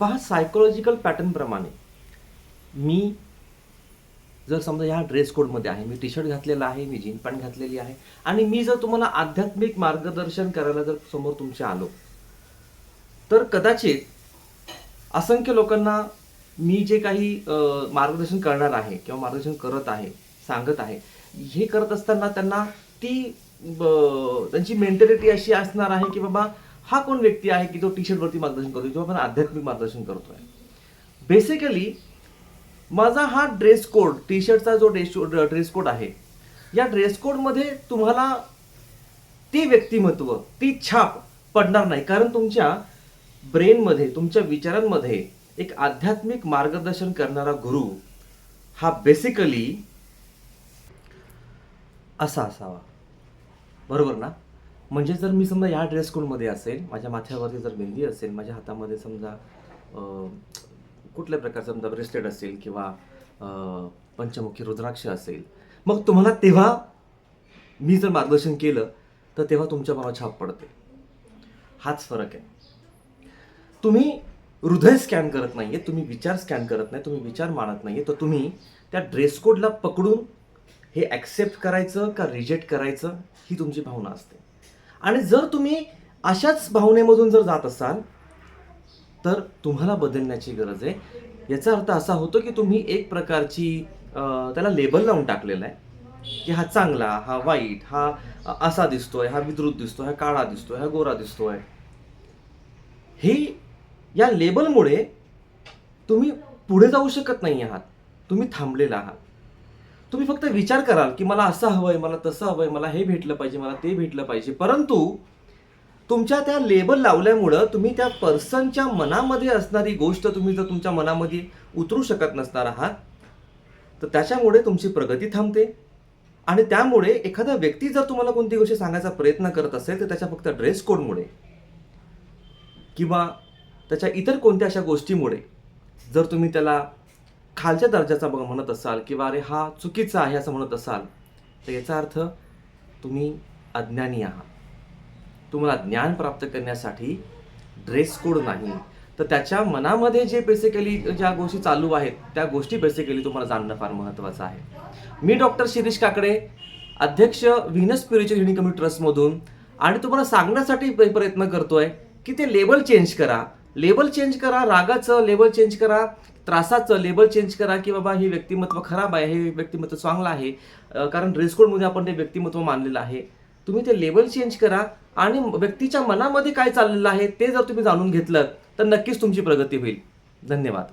पहा सायकोलॉजिकल पॅटर्नप्रमाणे मी जर समजा ह्या ड्रेस कोडमध्ये आहे मी टी शर्ट घातलेला आहे मी जीन पॅन्ट घातलेली आहे आणि मी जर तुम्हाला आध्यात्मिक मार्गदर्शन करायला जर समोर तुमच्या आलो तर कदाचित असंख्य लोकांना मी जे काही मार्गदर्शन करणार आहे किंवा मार्गदर्शन करत आहे सांगत आहे हे करत असताना त्यांना ती त्यांची मेंटॅलिटी अशी असणार आहे की बाबा हा कोण व्यक्ती आहे की तो टी शर्टवरती मार्गदर्शन करतोय किंवा आपण आध्यात्मिक मार्गदर्शन करतोय? बेसिकली माझा हा ड्रेस कोड टी शर्टचा जो ड्रेस ड्रेस कोड आहे या ड्रेस कोडमध्ये तुम्हाला ती व्यक्तिमत्व ती छाप पडणार नाही. कारण तुमच्या ब्रेनमध्ये तुमच्या विचारांमध्ये एक आध्यात्मिक मार्गदर्शन करणारा गुरु हा बेसिकली असा असावा. बरोबर ना? म्हणजे जर मी समजा या ड्रेस कोडमध्ये असेल माझ्या माथ्यावरती जर मेहंदी असेल माझ्या हातामध्ये समजा कुठल्या प्रकारचं समजा ब्रेसलेट असेल किंवा पंचमुखी रुद्राक्ष असेल मग तुम्हाला तेव्हा मी जर मार्गदर्शन केलं तर तेव्हा तुमच्या मनावर छाप पडते. हाच फरक आहे. तुम्ही हृदय स्कॅन करत नाही आहे तुम्ही विचार स्कॅन करत नाही तुम्ही विचार मानत आहे तर तुम्ही त्या ड्रेस कोडला पकडून हे ॲक्सेप्ट करायचं का रिजेक्ट करायचं ही तुमची भावना असते. आणि जर तुम्ही अशाच भावनेमधून जर जात असाल तर तुम्हाला बदलण्याची गरज आहे. याचा अर्थ असा होतो की तुम्ही एक प्रकारची त्याला लेबल लावून टाकलेला आहे की हा चांगला हा वाईट हा असा दिसतोय हा विद्रुत दिसतोय हा काळा दिसतोय हा गोरा दिसतोय. हे या लेबलमुळे तुम्ही पुढे जाऊ शकत नाही आहात. तुम्ही थांबलेला आहात. तुम्ही फक्त विचार कराल की मला असं हवंय मला तसं हवंय मला हे भेटलं पाहिजे मला ते भेटलं पाहिजे. परंतु तुमच्या त्या लेबल लावल्यामुळं तुम्ही त्या पर्सनच्या मनामध्ये असणारी गोष्ट तुम्ही जर तुमच्या मनामध्ये उतरू शकत नसणार आहात तर त्याच्यामुळे तुमची प्रगती थांबते. आणि त्यामुळे एखादा व्यक्ती जर तुम्हाला कोणती गोष्ट सांगायचा प्रयत्न करत असेल तर त्याच्या फक्त ड्रेस कोडमुळे किंवा त्याच्या इतर कोणत्या अशा गोष्टीमुळे जर तुम्ही त्याला खालच्या दर्जाचा बघ म्हणत असाल किंवा अरे हा चुकीचा आहे असं म्हणत असाल तर याचा अर्थ तुम्ही अज्ञानी आहात. तुम्हाला ज्ञान प्राप्त करण्यासाठी ड्रेस कोड नाही. तर त्याच्या मनामध्ये जे बेसिकली ज्या गोष्टी चालू आहेत त्या गोष्टी बेसिकली तुम्हाला जाणणं फार महत्त्वाचं आहे. मी डॉक्टर शिरीष काकडे अध्यक्ष व्हिनस स्पिरिच्युअल हिलिंग कम्युनिटी ट्रस्टमधून आणि तुम्हाला सांगण्यासाठी प्रयत्न करतोय की ते लेबल चेंज करा. लेबल चेंज करा रागाचं लेबल चेंज करा त्रासाचं लेबल चेंज करा की बाबा हे व्यक्तिमत्व खराब आहे हे व्यक्तिमत्व चांगलं आहे. कारण ड्रेसकोडमध्ये आपण ते व्यक्तिमत्व मानलेलं आहे. तुम्ही ते लेबल चेंज करा आणि व्यक्तीच्या मनामध्ये काय चाललेलं आहे ते जर तुम्ही जाणून घेतलं तर नक्कीच तुमची प्रगती होईल. धन्यवाद.